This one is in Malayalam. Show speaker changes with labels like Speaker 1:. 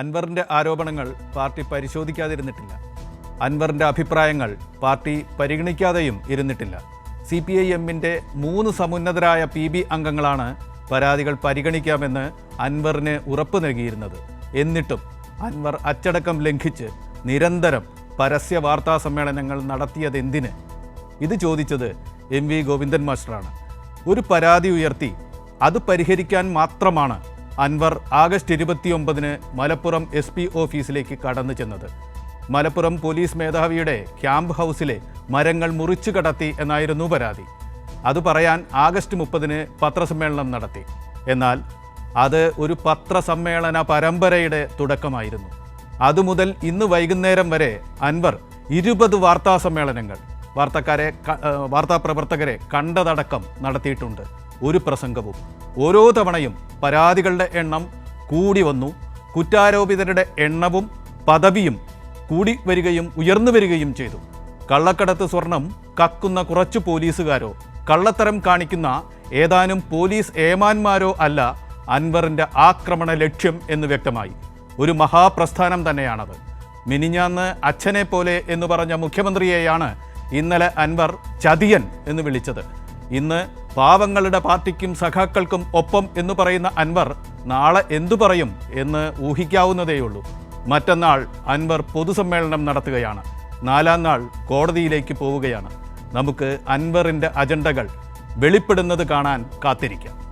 Speaker 1: അൻവറിന്റെ ആരോപണങ്ങൾ പാർട്ടി പരിശോധിക്കാതിരുന്നിട്ടില്ല. അൻവറിന്റെ അഭിപ്രായങ്ങൾ പാർട്ടി പരിഗണിക്കാതെയും ഇരുന്നിട്ടില്ല. സി പി ഐ എമ്മിന്റെ മൂന്ന് സമുന്നതരായ പി ബി അംഗങ്ങളാണ് പരാതികൾ പരിഗണിക്കാമെന്ന് അൻവറിന് ഉറപ്പ് നൽകിയിരുന്നത്. എന്നിട്ടും അൻവർ അച്ചടക്കം ലംഘിച്ച് നിരന്തരം പരസ്യ വാർത്താ സമ്മേളനങ്ങൾ നടത്തിയതെന്തിന്? ഇത് ചോദിച്ചത് എം വി ഗോവിന്ദൻ മാസ്റ്ററാണ്. ഒരു പരാതി ഉയർത്തി അത് പരിഹരിക്കാൻ മാത്രമാണ് അൻവർ ആഗസ്റ്റ് ഇരുപത്തിയൊമ്പതിന് മലപ്പുറം എസ് പി ഓഫീസിലേക്ക് കടന്നു ചെന്നത്. മലപ്പുറം പോലീസ് മേധാവിയുടെ ക്യാമ്പ് ഹൗസിലെ മരങ്ങൾ മുറിച്ചു കടത്തി എന്നായിരുന്നു പരാതി. അത് പറയാൻ ആഗസ്റ്റ് മുപ്പതിന് പത്രസമ്മേളനം നടത്തി. എന്നാൽ അത് ഒരു പത്രസമ്മേളന പരമ്പരയുടെ തുടക്കമായിരുന്നു. അതുമുതൽ ഇന്ന് വൈകുന്നേരം വരെ അൻവർ ഇരുപത് വാർത്താ സമ്മേളനങ്ങൾ വാർത്തക്കാരെ വാർത്താപ്രവർത്തകരെ കണ്ടതടക്കം നടത്തിയിട്ടുണ്ട്. ഒരു പ്രസംഗവും ഓരോ തവണയും പരാതികളുടെ എണ്ണം കൂടി വന്നു. കുറ്റാരോപിതരുടെ എണ്ണവും പദവിയും കൂടി വരികയും ഉയർന്നു വരികയും ചെയ്തു. കള്ളക്കടത്ത് സ്വർണം കക്കുന്ന കുറച്ചു പോലീസുകാരോ കള്ളത്തരം കാണിക്കുന്ന ഏതാനും പോലീസ് ഏമാന്മാരോ അല്ല അൻവറിന്റെ ആക്രമണ ലക്ഷ്യം എന്ന് വ്യക്തമായി. ഒരു മഹാപ്രസ്ഥാനം തന്നെയാണത്. മിനിഞ്ഞാന്ന് അച്ഛനെ പോലെ എന്ന് പറഞ്ഞ മുഖ്യമന്ത്രിയെയാണ് ഇന്നലെ അൻവർ ചതിയൻ എന്ന് വിളിച്ചത്. ഇന്ന് പാവങ്ങളുടെ പാർട്ടിക്കും സഖാക്കൾക്കും ഒപ്പം എന്ന് പറയുന്ന അൻവർ നാളെ എന്തു പറയും എന്ന് ഊഹിക്കാവുന്നതേയുള്ളൂ. മറ്റന്നാൾ അൻവർ പൊതുസമ്മേളനം നടത്തുകയാണ്. നാലാം നാൾ കോടതിയിലേക്ക് പോവുകയാണ്. നമുക്ക് അൻവറിന്റെ അജണ്ടകൾ വെളിപ്പെടുന്നത് കാണാൻ കാത്തിരിക്കാം.